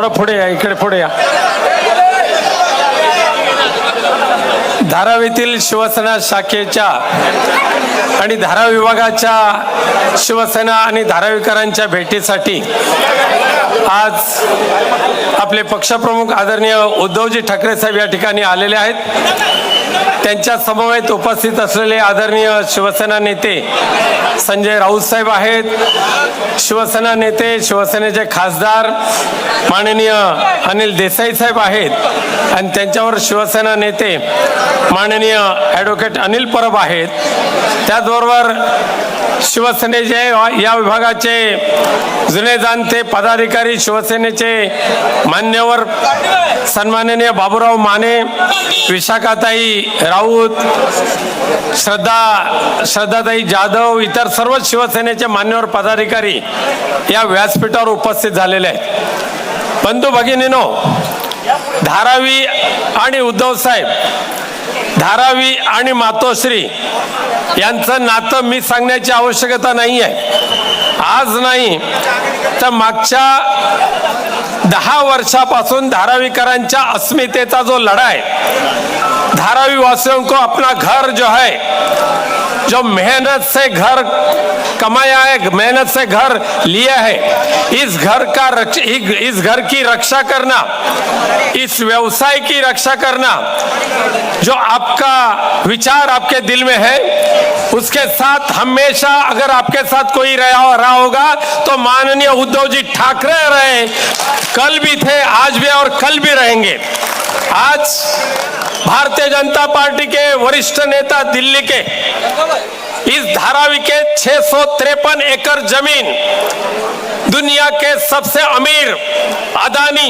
थोडं पुढे या इकडे पुढे या. धारावीतील शिवसेना शाखेच्या आणि धारा विभागाच्या शिवसेना आणि धारावीकरांच्या भेटीसाठी आज आपले पक्षप्रमुख आदरणीय उद्धवजी ठाकरे साहेब या ठिकाणी आलेले आहेत. त्यांच्या समवेत उपस्थित असलेले आदरणीय शिवसेना नेते संजय राऊत साहेब आहेत. शिवसेना नेते शिवसेनेचे खासदार माननीय अनिल देसाई साहेब आहेत. आणि त्यांच्यावर शिवसेना नेते माननीय ॲडव्होकेट अनिल परब आहेत. त्याचबरोबर शिवसेनेचे या विभागाचे जुने जाणते पदाधिकारी शिवसेनेचे मान्यवर सन्माननीय बाबूराव माने विशाखाताई राऊत श्रद्धा श्रद्धाताई जाधव इतर सर्व शिवसेनेचे मान्यवर पदाधिकारी या व्यासपीठावर उपस्थित झालेले आहेत. बंधू भगिनीनो धारावी आणि उद्धव साहेब धारावी आणि मातोश्री यांचं नातं मी सांगण्याची आवश्यकता नाही आहे आज नाही तर मागच्या दहा वर्षापासून धारावीकरांच्या अस्मितेचा जो लढा आहे धारावी वासियों को अपना घर जो है, जो मेहनत से घर कमाया है, मेहनत से घर लिया है, इस घर का रक्ष, इस घर की रक्षा करना, इस व्यवसाय की रक्षा करना, जो आपका विचार आपके दिल में है, उसके साथ हमेशा अगर आपके साथ कोई रहा रहा होगा तो माननीय उद्धव जी ठाकरे रहे, कल भी थे, आज भी और कल भी रहेंगे। आज भारतीय जनता पार्टी के वरिष्ठ नेता दिल्ली के। इस धारावी के छह एकड़ ज़मीन दुनिया के सबसे अमीर अदानी,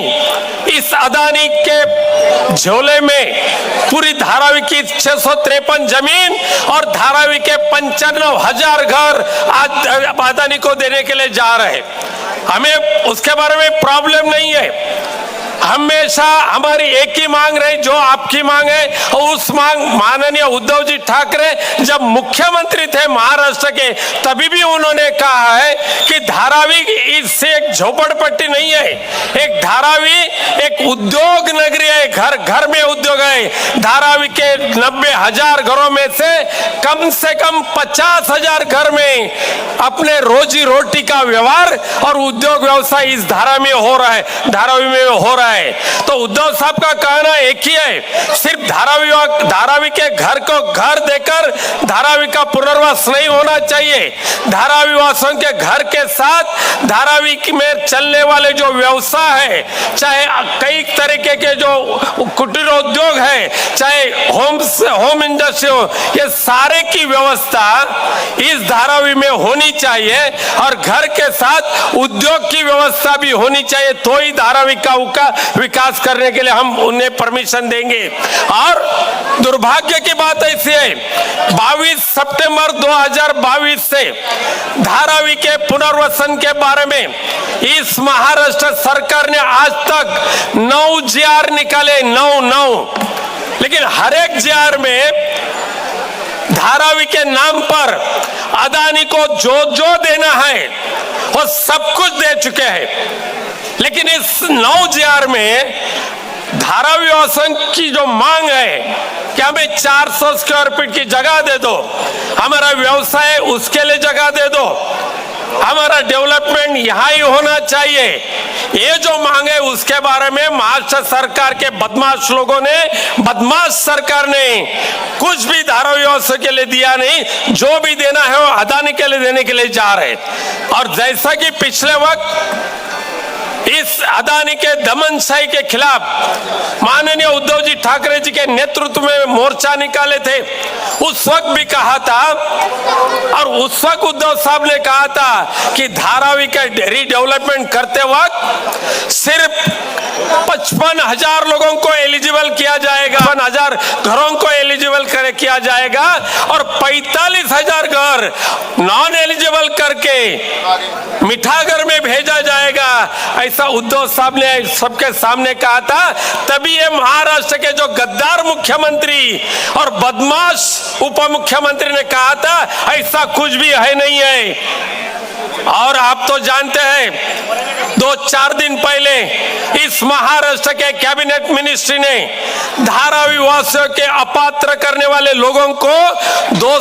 इस अदानी के झोले में पूरी धारावी की छह ज़मीन और धारावी के पंचानवे हज़ार घर आज, अदानी को देने के लिए जा रहे। हमें उसके बारे में प्रॉब्लम नहीं है। हमेशा हमारी एक ही मांग रही, जो आपकी मांग है, और उस मांग, माननीय उद्धव जी ठाकरे जब मुख्यमंत्री थे महाराष्ट्र के, तभी भी उन्होंने कहा है कि धारावी इससे एक झोपड़पट्टी नहीं है। एक धारावी, एक उद्योग नगरी है, घर घर में उद्योग है। धारावी के नब्बे हज़ार घरों में से कम से कम पचास हज़ार घर में अपने रोजी रोटी का व्यवहार और उद्योग व्यवसाय इस धारा में हो रहा है। धारावी में हो रहा है। तो उद्धव साहब का कहना एक ही है, सिर्फ़ धारावी धारावी के घर को घर देकर धारावी का पुनर्वास नहीं होना चाहिए। धारावी वासियों के घर के साथ धारावी में चलने वाले जो व्यवसाय है, चाहे कई तरीके के जो कुटीर उद्योग है, चाहे होम होम इंडस्ट्री हो, ये सारे की व्यवस्था इस धारावी में होनी चाहिए और घर के साथ उद्योग की व्यवस्था भी होनी चाहिए तो ही धारावी का विकास करने के लिए हम उन्हें परमिशन देंगे। और दुर्भाग्य की बात ऐसी है 22 सितंबर 2022 से धारावी के पुनर्वसन के बारे में इस महाराष्ट्र सरकार ने आज तक नौ जी निकाले, नौ नौ। लेकिन हर एक जी में धारावी के नाम पर अदानी को जो जो देना है, वो सब कुछ दे चुके हैं। लेकिन इस नौ जार में धारावी वासन की जो मांग है कि हमें 400 स्क्वायर फीट की जगह दे दो, हमारा व्यवसाय उसके लिए जगह दे दो, हमारा डेवलपमेंट यहाँ ही होना चाहिए। ये जो मांग है उसके बारे में महाराष्ट्र सरकार के बदमाश लोगों ने, बदमाश सरकार ने कुछ भी धारा व्यवस्था के लिए दिया नहीं, जो भी देना है वो अदानी के लिए देने के लिए जा रहे और जैसा कि पिछले वक्त इस अदानी के दमन दमनशाही के खिलाफ माननीय उद्धव जी ठाकरे जी के नेतृत्व में मोर्चा निकाले थे। उस वक्त भी कहा था और उस वक्त उद्धव साहब ने कहा था कि धारावी का रीडेवलपमेंट करते वक्त सिर्फ़ पचपन हज़ार लोगों को एलिजिबल किया जाएगा, पचपन हज़ार घरों को एलिजिबल करे किया जाएगा और पैतालीस हज़ार घर नॉन एलिजिबल करके मिठागर में भेजा जाएगा। ऐसा उद्धव साहब ने सबके सामने कहा था तभी ये महाराष्ट्र के जो गद्दार मुख्यमंत्री और बदमाश उप मुख्यमंत्री ने कहा था ऐसा कुछ भी है नहीं है। और आप तो जानते हैं दो चार दिन पहले इस महाराष्ट्र के कैबिनेट मिनिस्ट्री ने धारावी वासियों के अपात्र करने वाले लोगों को दो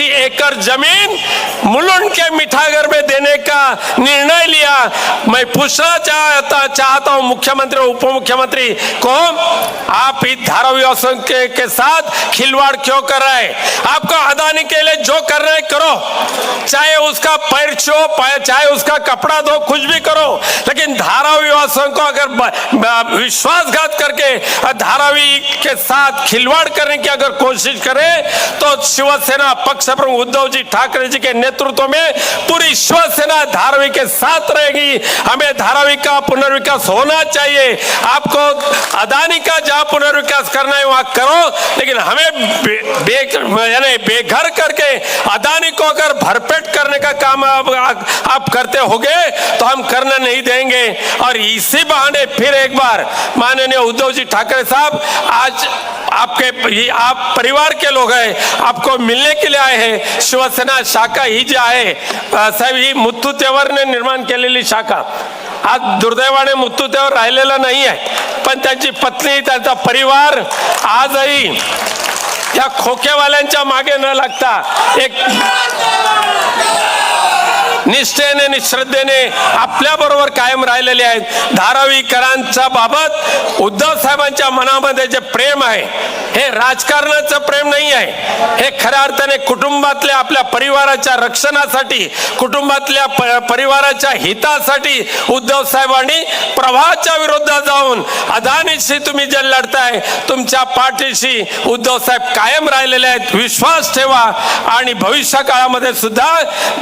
एकड़ ज़मीन मुलुंड के मिठागर में देने का निर्णय लिया। मैं पूछना चाहता चाहता हूँ मुख्यमंत्री और उप मुख्यमंत्री को आप इस धारावी वासियों के, के साथ खिलवाड़ क्यों कर रहे हैं? आपको अदानी के लिए जो कर रहे करो। चाहे उसका पैर छो पाए- चाहे उसका कपड़ा दो कुछ भी करो। लेकिन धारावी वासियों को अगर विश्वासघात करके धारावी के साथ खिलवाड़ करने की अगर कोशिश करे तो शिवसेना पक्ष प्रमुख उद्धव जी ठाकरे जी के नेतृत्व में पूरी शिवसेना धारावी के साथ रहेगी। हमें धारावी का पुनर्विकास होना चाहिए। आपको अदानी का जहाँ पुनर्विकास करना है वहाँ करो। लेकिन हमें बे, बे, यानी बेघर करके अदानी को अगर भरपेट करने का काम आप, आप करते होगे तो हम करने नहीं देंगे। और इसी बहाने फिर एक बार माननीय उद्धव जी ठाकरे साहब आज आपके ये आप परिवार के लोग हैं आपको मिलने के लिए आए हैं शिवसेना शाखा ही जी आहे साहेब ही मुत्तू तेवरने निर्माण केलेली शाखा। आज दुर्दैवाने मुत्तू तेवर राहिलेला नाही आहे पण त्यांची पत्नी त्यांचा परिवार आजही या खोकेवाल्यांच्या मागे न लागता एक निष्ठेने निश्रद्धेने श्रद्धेने आपल्या बरोबर कायम राहिलेले आहेत. धारावीकरांच्या बाबत उद्धव साहेबांच्या मनामध्ये जे प्रेम आहे हे राजकारणाचं प्रेम नाही आहे. हे खऱ्या अर्थाने कुटुंबातल्या आपल्या परिवाराच्या रक्षणासाठी कुटुंबातल्या प- परिवाराच्या हितासाठी उद्धव साहेबांनी प्रवाहाच्या विरोधात जाऊन अदानीशी तुम्ही जे लढताय तुमच्या पाठीशी उद्धव साहेब कायम राहिलेले आहेत. विश्वास ठेवा आणि भविष्य काळामध्ये सुद्धा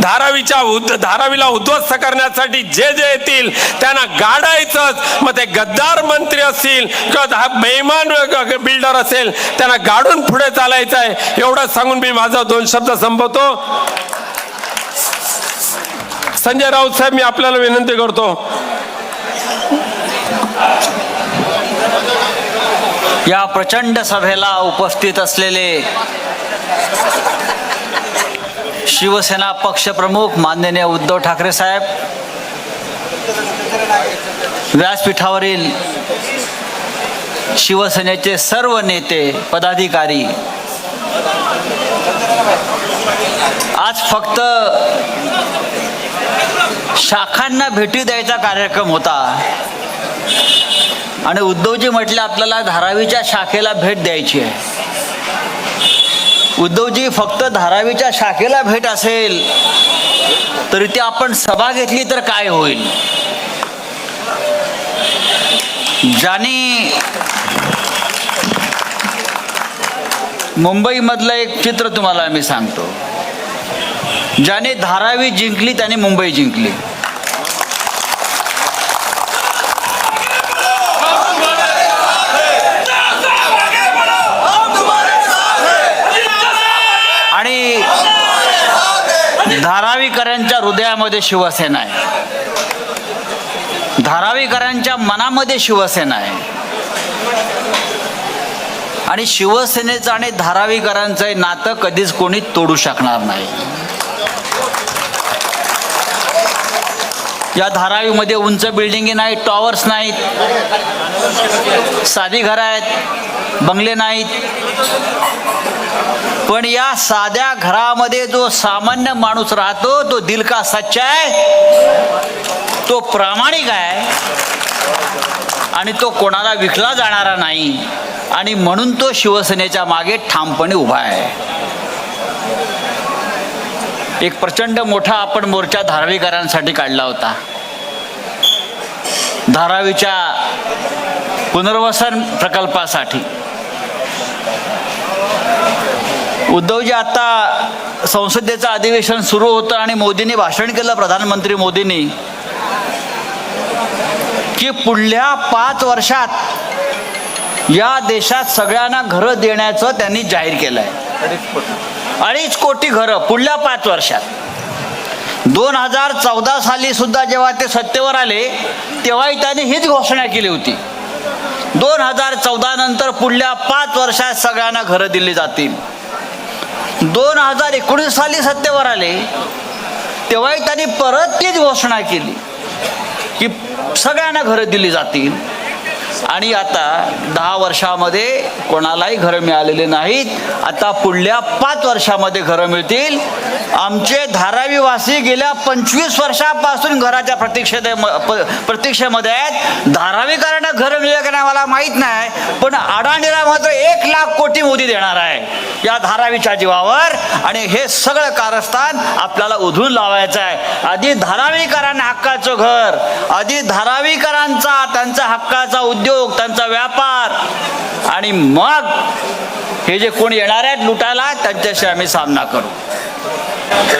धारावीच्या उद्ध- धारावीला उद्ध्वस्त करण्यासाठी जे जे येतील त्यांना गाडायचंच. मग ते गद्दार मंत्री असतील किंवा बेमान बिल्डर असेल त्यांना गाडून पुढे चालायचं आहे. एवढं सांगून मी माझा दोन शब्द संपवतो. संजय राऊत साहेब मी आपल्याला विनंती करतो. या प्रचंड सभेला उपस्थित असलेले शिवसेना पक्षप्रमुख माननीय उद्धव ठाकरे साहेब व्यासपीठावरील शिवसेनेचे सर्व नेते पदाधिकारी. आज फक्त शाखांना भेटी द्यायचा कार्यक्रम होता. आणि उद्धवजी म्हटले आपल्याला धारावीच्या शाखेला भेट द्यायची आहे. उद्धवजी फक्त धारावीच्या शाखेला भेट असेल तरी ती आपण सभा घेतली तर काय होईल? ज्याने मुंबईमधलं एक चित्र तुम्हाला मी सांगतो. ज्याने धारावी जिंकली त्याने मुंबई जिंकली. आणि धारावीकरांच्या हृदयामध्ये शिवसेना आहे. धारावीकरांच्या मनामध्ये शिवसेना आहे. आणि शिवसेनेचं आणि धारावीकरांचं नातं कधीच कोणी तोडू शकणार नाही. या धारावीमध्ये उंच बिल्डिंगी नाहीत टॉवर्स नाहीत साधी घरं आहेत बंगले नाहीत. पण या साध्या घरामध्ये जो सामान्य माणूस राहतो तो दिल का सच्चा आहे. तो प्रामाणिक आहे आणि तो कोणाला विकला जाणारा नाही आणि म्हणून तो शिवसेनेच्या मागे ठामपणे उभा आहे. एक प्रचंड मोठा आपण मोर्चा धारावीकरांसाठी काढला होता. धारावीच्या पुनर्वसन प्रकल्पासाठी. उद्धवजी आता संसदेचं अधिवेशन सुरू होतं आणि मोदींनी भाषण केलं प्रधानमंत्री मोदींनी. की पुढल्या पाच वर्षात या देशात सगळ्यांना घरं देण्याचं त्यांनी जाहीर केलं आहे अडीच कोटी घरं पुढल्या पाच वर्षात. दोन हजार चौदा साली सुद्धा जेव्हा ते सत्तेवर आले तेव्हाही त्यांनी हीच घोषणा केली होती. दोन हजार चौदा नंतर पुढल्या पाच वर्षात सगळ्यांना घरं दिली जातील. दोन हजार एकोणीस साली सत्तेवर आले तेव्हाही त्यांनी परत तीच घोषणा केली. की सगळ्यांना घरं दिली जातील. आणि आता दहा वर्षामध्ये कोणालाही घरं मिळालेले नाहीत. आता पुढल्या पाच वर्षामध्ये घरं मिळतील. आमचे धारावीवासी गेल्या पंचवीस वर्षापासून घराच्या प्रतीक्षेत प्रतीक्षेमध्ये आहेत. धारावीकरांना घरं मिळेल का नाही मला माहीत नाही. पण अडाणीला मात्र एक लाख कोटी मोदी देणार आहे. या धारावीच्या जीवावर. आणि हे सगळं कारस्थान आपल्याला उधळून लावायचं आहे. आधी धारावीकरांना हक्काचं घर. आधी धारावीकरांचा त्यांचा हक्काचा उद्योग उद्योग त्यांचा व्यापार. आणि मग हे जे कोण येणार आहेत लुटायला त्यांच्याशी आम्ही सामना करू.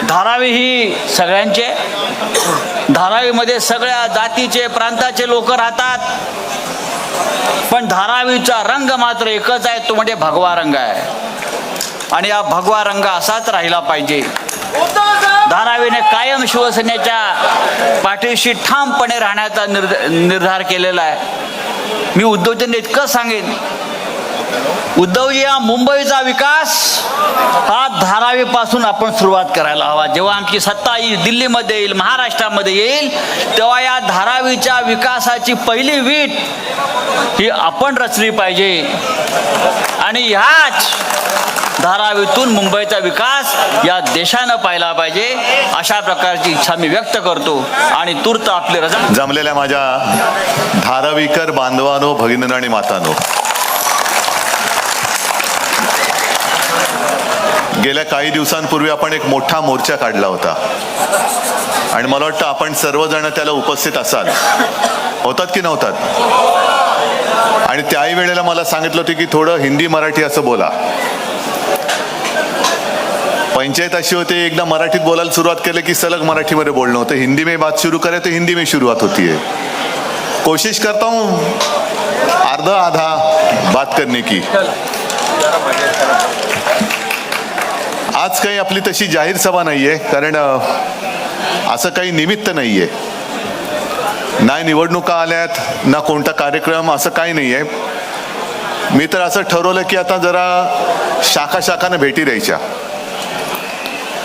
धारावी ही सगळ्यांचे धारावीमध्ये सगळ्या जातीचे प्रांताचे लोक राहतात. पण धारावीचा रंग मात्र एकच आहे तो म्हणजे भगवा रंग आहे. आणि हा भगवा रंग असाच राहिला पाहिजे. धारावीने कायम शिवसेनेच्या पाठीशी ठामपणे राहण्याचा निर्धार केलेला आहे. मी उद्धवजींना इतकं सांगेन. उद्धवजी हा मुंबईचा विकास हा धारावीपासून आपण सुरुवात करायला हवा. जेव्हा आमची सत्ता येईल दिल्लीमध्ये येईल महाराष्ट्रामध्ये येईल तेव्हा या धारावीच्या विकासाची पहिली वीट ही आपण रचली पाहिजे. आणि ह्याच धारावीतून मुंबईचा विकास या देशानं पाहिला पाहिजे अशा प्रकारची इच्छा मी व्यक्त करतो. आणि तूर्त आपली रजा जमलेल्या माझ्या धारावीकर बांधवानो भगिनीनो आणि मातानो. गेल्या काही दिवसांपूर्वी आपण एक मोठा मोर्चा काढला होता. आणि मला वाटतं आपण सर्वजण त्याला उपस्थित असाल. होतात की नव्हतात? आणि त्याही वेळेला मला सांगितलं होतं की थोडं हिंदी मराठी असं बोला. पंचायत अशी होती एकदा मराठीत बोलायला सुरुवात केलं की सलग मराठीमध्ये बोलणं होतं. हिंदी में बात शुरू करे तो हिंदी में शुरुआत होती है. कोशिश करता हूँ आधा आधा बात करने की. आज काही आपली तशी जाहीर सभा नाहीये कारण असं काही निमित्त नाहीये. नाही निवडणुका आल्यात ना कोणता कार्यक्रम असं काही नाहीये. मी तर असं ठरवलं की आता जरा शाखा शाखानं भेटी द्यायच्या.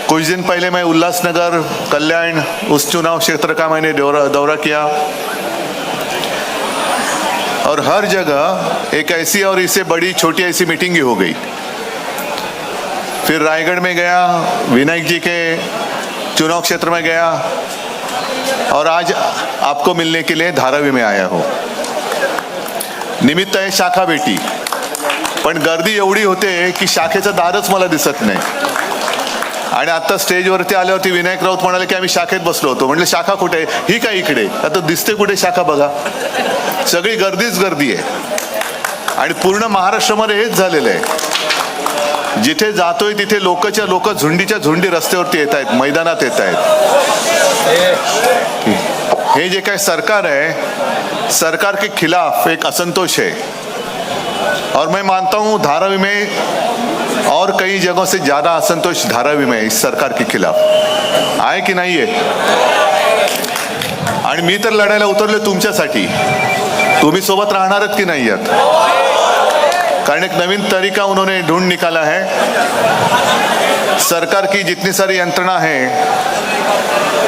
कुछ दिन पहले मैं उल्लासनगर कल्याण उस चुनाव क्षेत्र का मैंने दौरा दौरा किया। और हर जगह एक ऐसी और इससे बड़ी छोटी ऐसी मीटिंग ही हो गई। फिर रायगढ़ में गया विनायक जी के चुनाव क्षेत्र में गया। और आज आपको मिलने के लिए धारावी में आया हो। निमित्त आहे शाखा बेटी। पण गर्दी एवढी होते की शाखेचं दारच मला दिसत नाही. आणि आता स्टेजवरती आल्यावरती विनायक राऊत म्हणाले की आम्ही शाखेत बसलो होतो. म्हटलं शाखा कुठे आहे? ही काय इकडे? आता दिसते कुठे शाखा बघा. सगळी गर्दीच गर्दी आहे. आणि पूर्ण महाराष्ट्रामध्ये हेच झालेलं आहे. जिथे जातोय तिथे लोकच्या लोक झुंडीच्या झुंडी रस्त्यावरती येत आहेत मैदानात येत आहेत. हे जे काय सरकार है सरकार के खिलाफ एक असंतोष है और मैं मानता हूं धारावी में और कई जगहों से ज्यादा असंतोष धारावी में इस सरकार के खिलाफ। आहे की नाही आहे आणि मी तर लढायला उतरलो तुमच्यासाठी. तुम्ही सोबत राहणारच की नाही आहात कारण एक नवीन तरीका उन्होंने ढूंढ निकाला है। सरकार की जितनी सारी यंत्रणा है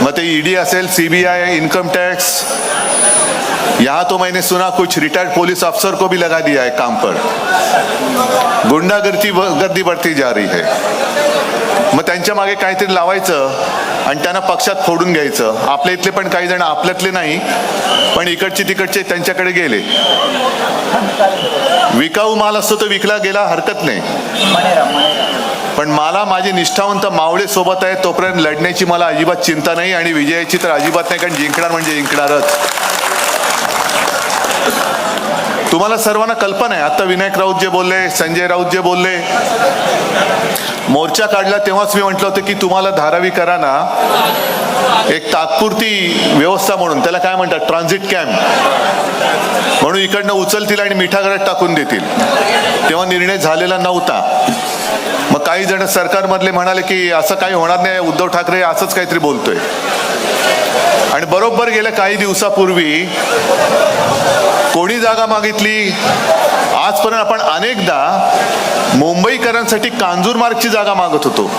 मग ते ईडी असेल सीबीआय इन्कम टॅक्स यहाँ तो मैंने सुना कुछ रिटायर्ड पुलिस अफसर को भी लगा दिया है काम पर। गुंडागर्दी गर्दी बढ़ती जा रही है। मग त्यांच्या मागे काहीतरी लावायचं आणि त्यांना पक्षात फोडून घ्यायचं. आपल्या इथले पण काही जण आपल्यातले नाही पण इकडचे तिकडचे त्यांच्याकडे गेले. विकाऊ माल असतो तर विकला गेला हरकत नाही. पण मला माझी निष्ठावंत मावळे सोबत आहे तोपर्यंत लढण्याची मला अजिबात चिंता नाही आणि विजयाची तर अजिबात नाही कारण जिंकणार म्हणजे जिंकणारच. तुम्हाला सर्वांना कल्पना आहे. आता विनायक राऊत जे बोलले संजय राऊत जे बोलले मोर्चा काढला तेव्हाच मी म्हटलं होतं की तुम्हाला धारावीकरांना एक तात्पुरती व्यवस्था म्हणून त्याला काय म्हणतात? ट्रान्झिट कॅम्प म्हणून इकडनं उचलतील आणि मिठागरात टाकून देतील. तेव्हा निर्णय झालेला नव्हता. मग काही जण सरकारमधले म्हणाले की असं काही होणार नाही उद्धव ठाकरे असंच काहीतरी बोलतोय. आणि बरोबर गेल्या काही दिवसापूर्वी कोणी जागा मागितली? आजपर्यंत आपण अनेकदा मुंबईकरांसाठी कांजूरमार्गची जागा मागत होतो.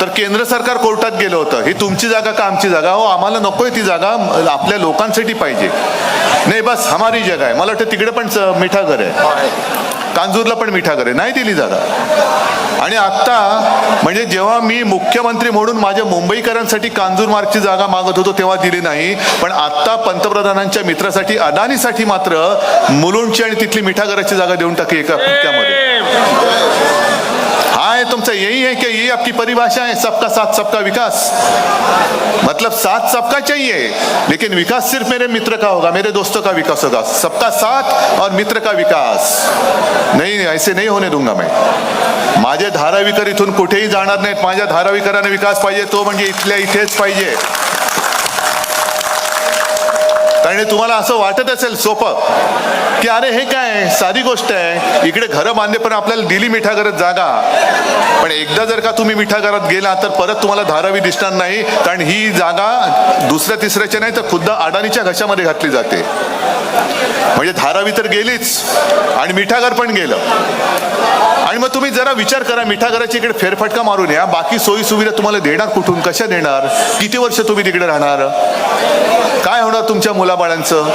तर केंद्र सरकार कोर्टात गेलं होतं. ही तुमची जागा का आमची जागा? हो आम्हाला नकोय ती जागा. आपल्या लोकांसाठी पाहिजे. नाही बस हमारी जगा आहे. मला वाटतं तिकडे पण मिठा घर आहे. कांजूरला पण मिठा घर आहे. नाही दिली जागा. आणि आत्ता म्हणजे जेव्हा मी मुख्यमंत्री म्हणून माझ्या मुंबईकरांसाठी कांजूर मार्गची जागा मागत होतो तेव्हा दिली नाही. पण आत्ता पंतप्रधानांच्या मित्रासाठी अदानीसाठी मात्र मुलुंडची आणि तिथली मिठा घराची जागा देऊन टाकली एका फटक्यामध्ये हाँ है तुमसे यही है कि ये आपकी परिभाषा है सबका साथ सबका विकास. मतलब साथ सबका चाहिए लेकिन विकास सिर्फ मेरे मित्र का होगा मेरे दोस्तों का विकास होगा। सबका साथ और मित्र का विकास। नहीं ऐसे नहीं होने दूंगा मैं। माझे धारावीकर इथून कुठेही जाणार नाहीत. माझ्या धारावीकरांना विकास पाहिजे तो म्हणजे इथल्या इथेच पाहिजे. आणि तुम्हाला असं वाटत असेल सोपं की अरे हे काय साधी गोष्ट आहे. इकडे घरं बांधले पण आपल्याला दिली मिठाघरात जागा. पण एकदा जर का तुम्ही मिठागरात गेला तर परत तुम्हाला धारावी दिसणार नाही कारण ही जागा दुसऱ्या तिसऱ्याच्या नाही तर खुद्द अडाणीच्या घशामध्ये घातली जाते. म्हणजे धारावी तर गेलीच आणि मिठागर पण गेलं. आणि मग तुम्ही जरा विचार करा मिठागराची इकडे फेरफटका मारून या. बाकी सोयी सुविधा तुम्हाला देणार कुठून कशा देणार? किती वर्ष तुम्ही तिकडे राहणार? काय होणार तुमच्या मुलाबाळांचं?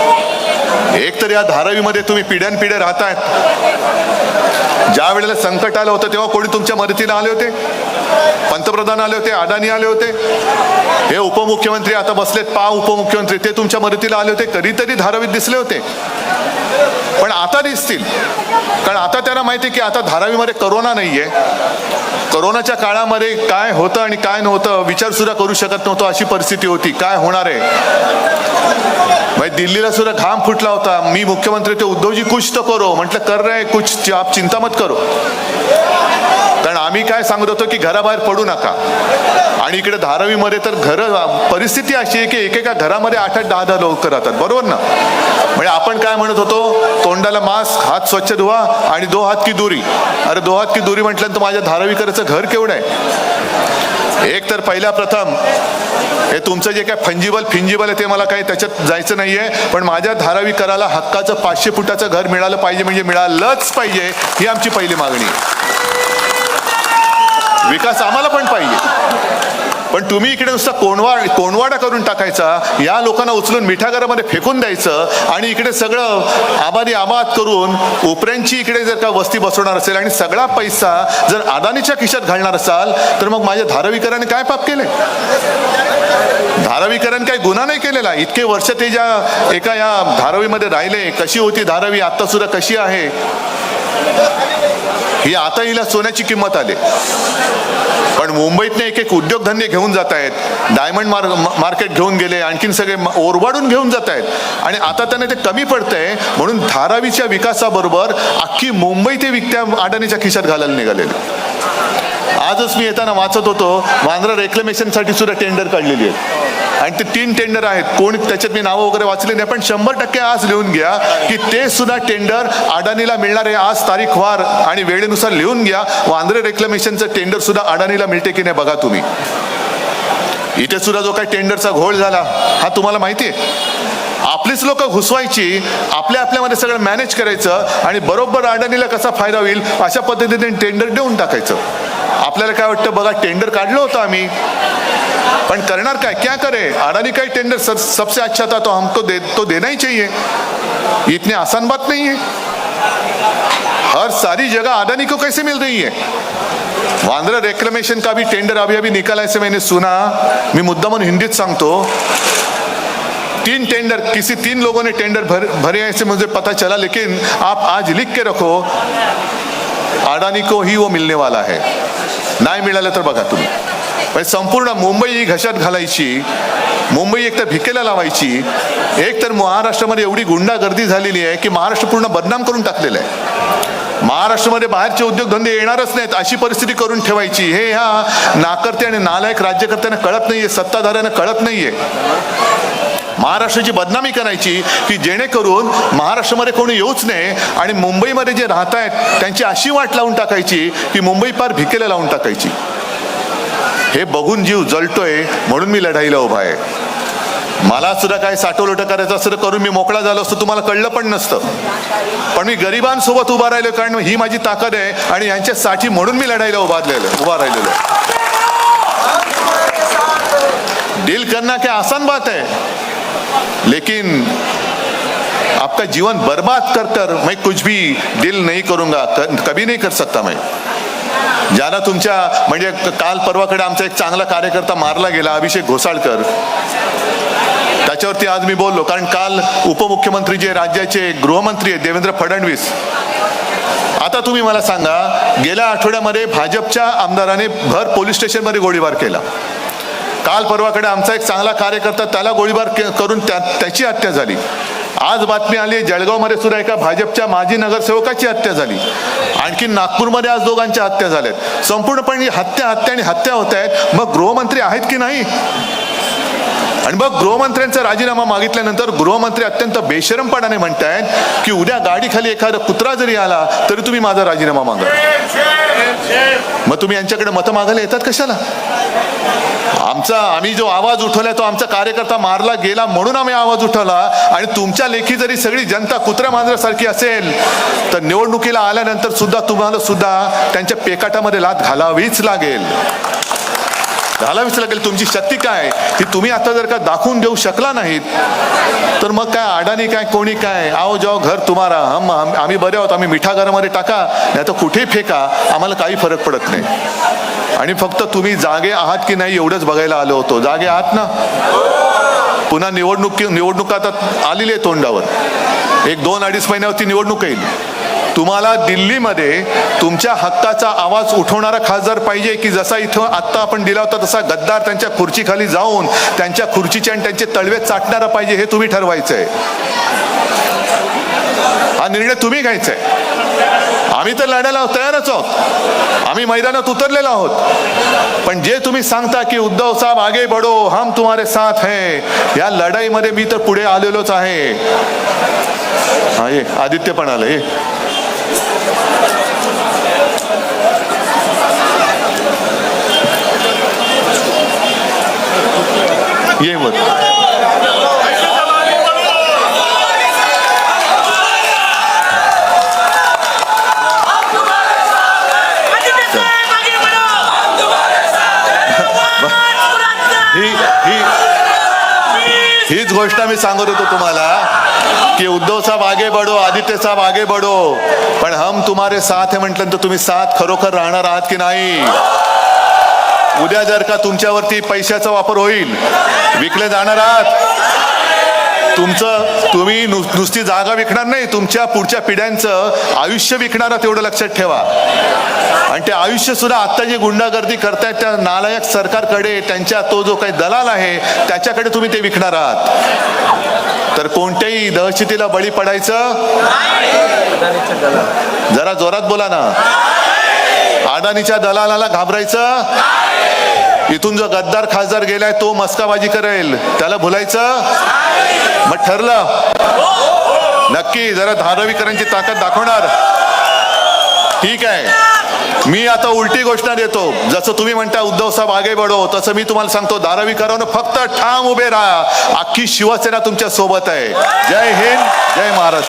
एक तर या धारावीमध्ये तुम्ही पिढ्यानपिढ्या राहतायत. ज्या वेळेला संकट आलं होतं तेव्हा कोणी तुमच्या मदतीला आले होते? पंतप्रधान आले होते अदानी आले होते? हे उपमुख्यमंत्री आता बसलेत पा उपमुख्यमंत्री ते तुमच्या मदतीला आले होते कधीतरी धारावीत दिसले होते. पण आता दिसतील. कारण आता त्यांना माहिती आहे की आता धारावीमध्ये करोना नाहीये. करोनाच्या काळामध्ये काय होतं आणि काय नव्हतं विचार सुद्धा करू शकत नव्हतो अशी परिस्थिती होती. काय होणार आहे? भाई दिल्लीला सुद्धा घाम फुटला होता. मी मुख्यमंत्री ते उद्धवजी कुछ तर करो. म्हटलं कर रहे कुछ आप चिंता मत करो. आम्ही काय सांगत होतो की घराबाहेर पडू नका. आणि इकडे धारावीमध्ये तर घर परिस्थिती अशी आहे की एकेका घरामध्ये आठ आठ दहा दहा लोक राहतात. बरोबर ना? म्हणजे आपण काय म्हणत होतो? तोंडाला मास्क हात स्वच्छ धुवा आणि दो हात की दुरी. अरे दो हात की दुरी म्हटल्यानंतर माझ्या धारावीकरचं घर केवढं आहे? एक तर पहिल्या प्रथम हे तुमचं जे काय फंजिबल फिंजिबल आहे ते मला काही त्याच्यात जायचं नाहीये पण माझ्या धारावीकराला हक्काचं पाचशे फुटाचं घर मिळालं पाहिजे म्हणजे मिळालंच पाहिजे ही आमची पहिली मागणी आहे. विकास आम्हाला पण पाहिजे. पण तुम्ही इकडे नुसता कोणवा कोणवाडा करून टाकायचा या लोकांना उचलून मिठागरामध्ये फेकून द्यायचं आणि इकडे सगळं आबादी आबाद करून उपऱ्यांची इकडे जर का वस्ती बसवणार असेल आणि सगळा पैसा जर अदानीच्या खिशात घालणार असाल तर मग माझ्या धारावीकरांनी काय पाप केले? धारावीकरांनी काही गुन्हा नाही केलेला. इतके वर्ष ते ज्या एका या धारावीमध्ये राहिले कशी होती धारावी आता सुद्धा कशी आहे? ही आता हिला सोन्याची किंमत आली. पण मुंबईतने एक एक उद्योगधंदे घेऊन जात आहेत डायमंड मार मार्केट घेऊन गेले आणखीन सगळे ओरवाडून ओरबाडून घेऊन जात आहेत आणि आता त्यांना ते कमी पडतंय म्हणून धारावीच्या विकासाबरोबर अख्खी मुंबई ते विकत्या अडाणीच्या खिशात घालायला निघालेली. आजच मी येताना वाचत होतो वांद्रा रेक्लेमेशनसाठी सुद्धा टेंडर काढलेली आहेत. आणि ते तीन टेंडर आहेत. कोण त्याच्यात मी नावं वगैरे वाचले नाही पण शंभर टक्के आज लिहून घ्या की ते सुद्धा टेंडर अडाणीला मिळणार आहे. आज तारीख वार आणि वेळेनुसार लिहून घ्या. वांद्रे रेक्लेमेशनचं टेंडर सुद्धा अडाणीला मिळते की नाही बघा तुम्ही. इथे सुद्धा जो काही टेंडरचा घोळ झाला हा तुम्हाला माहिती आहे. आपलीच लोक घुसवायची आपल्या आपल्यामध्ये सगळं मॅनेज करायचं आणि बरोबर अडाणीला कसा फायदा होईल अशा पद्धतीने टेंडर देऊन टाकायचं. आपल्याला काय वाटतं? बघा टेंडर काढलं होतं आम्ही. पण करणार काय? क्या करे? अडानी का टेंडर सब, सबसे अच्छा था तो हमको दे तो देना ही चाहिए. इतनी आसान बात नहीं है. हर सारी जगह अडानी को कैसे मिल रही है? वांद्रा रेक्लेमेशन का भी टेंडर अभी अभी निकला ऐसे मैंने सुना। मैं मुद्दा म्हणून हिंदीत सांगतो। तीन टेंडर किसी तीन लोगों ने टेंडर भर भरे ऐसे मुझे पता चला लेकिन आप आज लिख के रखो अडानी को ही वो मिलने वाला है। नाही मिळालं तर बघा तुम्ही. पण संपूर्ण मुंबई ही घशात घालायची मुंबई एक तर भिकेला लावायची एक तर महाराष्ट्रामध्ये एवढी गुंडागर्दी झालेली आहे की महाराष्ट्र पूर्ण बदनाम करून टाकलेलं आहे. महाराष्ट्रामध्ये बाहेरचे उद्योगधंदे येणारच नाहीत अशी परिस्थिती करून ठेवायची. हे ह्या नाकर्ते आणि नालायक राज्यकर्त्यांना कळत नाहीये सत्ताधाऱ्यांना कळत नाहीये. महाराष्ट्राची बदनामी करायची की जेणेकरून महाराष्ट्रामध्ये कोणी येऊच नये आणि मुंबईमध्ये जे राहत आहेत त्यांची अशी वाट लावून टाकायची की मुंबई पार भिकेला लावून टाकायची. हे बघून जीव जळतोय म्हणून मी लढाईला उभा आहे. मला सुद्धा काय साठवलोट करायचं असं करून मी मोकळा झालो असतो तुम्हाला कळलं पण नसतं. पण मी गरिबांसोबत उभा राहिलो कारण ही माझी ताकद आहे आणि यांच्यासाठी म्हणून मी लढाईला उभारलेलं उभा राहिलेलो डील बनना क्या आसान बात है लेकिन आपका जीवन बर्बाद कर कर मैं कुछ भी दिल नहीं करूंगा कभी नहीं कर सकता मैं। ज्याला तुमच्या म्हणजे काल परवाकडे आमचा एक चांगला कार्यकर्ता मारला गेला अभिषेक घोसाळकर. त्याच्यावरती आज मी बोललो कारण काल उपमुख्यमंत्री जे राज्याचे गृहमंत्री आहेत देवेंद्र फडणवीस आता तुम्ही मला सांगा गेल्या आठवड्यामध्ये भाजपच्या आमदाराने भर पोलीस स्टेशनमध्ये गोळीबार केला. काल परवाकडे आमचा एक चांगला कार्यकर्ता त्याला गोळीबार करून त्या त्याची हत्या झाली. आज बातमी आली जळगावमध्ये सुद्धा एका भाजपच्या माजी नगरसेवकाची हत्या झाली. आणखी नागपूरमध्ये आज दोघांच्या हत्या झाल्यात. संपूर्णपणे हत्या हत्या आणि हत्या होत आहेत. मग गृहमंत्री आहेत की नाही? आणि मग गृहमंत्र्यांचा राजीनामा मागितल्यानंतर गृहमंत्री अत्यंत बेशरमपणाने म्हणतायत की उद्या गाडीखाली एखादा कुत्रा जरी आला तरी तुम्ही माझा राजीनामा मागा. मग तुम्ही यांच्याकडे मतं मागायला येतात कशाला? आमचा आम्ही जो आवाज उठवला तो आमचा कार्यकर्ता मारला गेला म्हणून आम्ही आवाज उठवला. आणि तुमच्या लेखी जरी सगळी जनता कुत्र्या मांजरासारखी असेल तर निवडणुकीला आल्यानंतर सुद्धा तुम्हाला सुद्धा त्यांच्या पेकाटामध्ये लात घालावीच लागेल. घालावीच लागेल. तुमची शक्ती काय? ती तुम्ही आता जर का दाखवून देऊ शकला नाहीत तर मग काय अडाणी काय कोणी काय? आओ जाओ घर तुम्हारा. हम हम- आम्ही बरे आहोत. आम्ही मिठा घरामध्ये टाका नाही तर कुठेही फेका. आम्हाला काही फरक पडत नाही. आणि फक्त तुम्ही जागे आहात की नाही एवढंच बघायला आलो होतो. जागे आहात ना? पुन्हा निवडणूक निवडणूक आता आलेली आहे तोंडावर. एक दोन अडीच महिन्यावरती निवडणूक येईल. तुम्हाला दिल्लीमध्ये तुमच्या हक्काचा आवाज उठवणारा खासदार पाहिजे की जसा इथं आत्ता आपण दिला होता तसा गद्दार त्यांच्या खुर्चीखाली जाऊन त्यांच्या खुर्चीचे आणि त्यांचे तळवे चाटणारा पाहिजे हे तुम्ही ठरवायचं आहे हा निर्णय तुम्ही घ्यायचा आहे आम्ही तर लढायला तयारच आहोत. आम्ही मैदानात उतरलेलो आहोत. पण जे तुम्ही सांगता की उद्धव साहेब आगे बढो हम तुम्हारे साथ है या लढाईमध्ये मी तर पुढे आलेलोच आहे. हा आदित्य पण आलं ये ही ही हीच गोष्ट मी सांगत होतो तुम्हाला की उद्धव साहेब आगे बढो आदित्य साहेब आगे बढो। पण हम तुम्हारे साथ है म्हटल्यानंतर तुम्ही साथ खरोखर राहणार आहात की नाही? उद्या जर का तुमच्यावरती पैशाचा वापर होईल विकले जाणार आहात तुमचं तुम्ही नुसती जागा विकणार नाही तुमच्या पुढच्या पिढ्यांचं आयुष्य विकणार तेवढं लक्षात ठेवा. आणि ते आयुष्य सुद्धा आता जी गुंडागर्दी करतायत त्या नालायक सरकारकडे त्यांच्या तो जो काही दलाल आहे त्याच्याकडे तुम्ही ते विकणार आहात. तर कोणत्याही दहशतीला बळी पडायचं जरा जोरात बोला ना. अडाणीच्या दलालाला घाबरायचं. इथून जो गद्दार खासदार गेलाय तो मस्काबाजी करेल. त्याला भुलायचं. मग ठरलं. नक्की जरा धारावीकरांची ताकद दाखवणार. ठीक आहे. मी आता उलटी घोषणा देतो. जसं तुम्ही म्हणता उद्धव साहेब आगे बडो तसं मी तुम्हाला सांगतो धारावीकरांनो फक्त ठाम उभे राहा. अख्खी शिवसेना तुमच्यासोबत आहे. जय हिंद जय महाराष्ट्र.